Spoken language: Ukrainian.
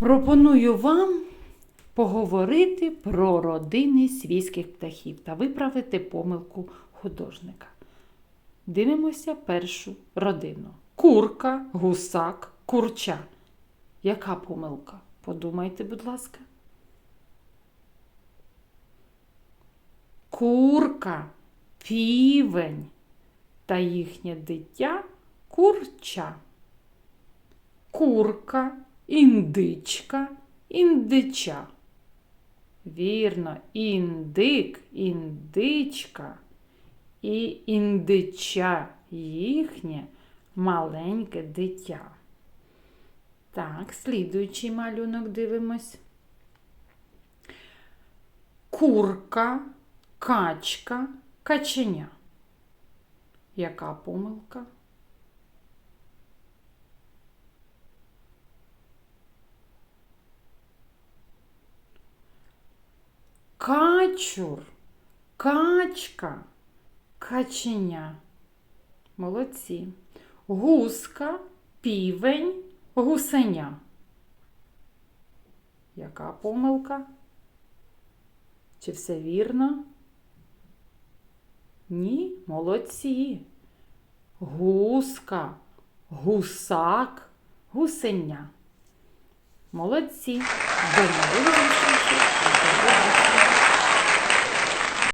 Пропоную вам поговорити про родини свійських птахів та виправити помилку художника. Дивимося першу родину: курка, гусак, курча. Яка помилка? Подумайте, будь ласка. Курка, півень та їхнє дитя курча. Курка, індичка, індича. Вірно, індик, індичка і індича їхнє маленьке дитя. Так, слідуючий малюнок дивимось. Курка, качка, каченя. Яка помилка? Качур, качка, каченя. Молодці. Гуска, півень, гусеня. Яка помилка? Чи все вірно? Ні, молодці. Гуска, гусак, гусеня. Молодці. До нових зустрічей.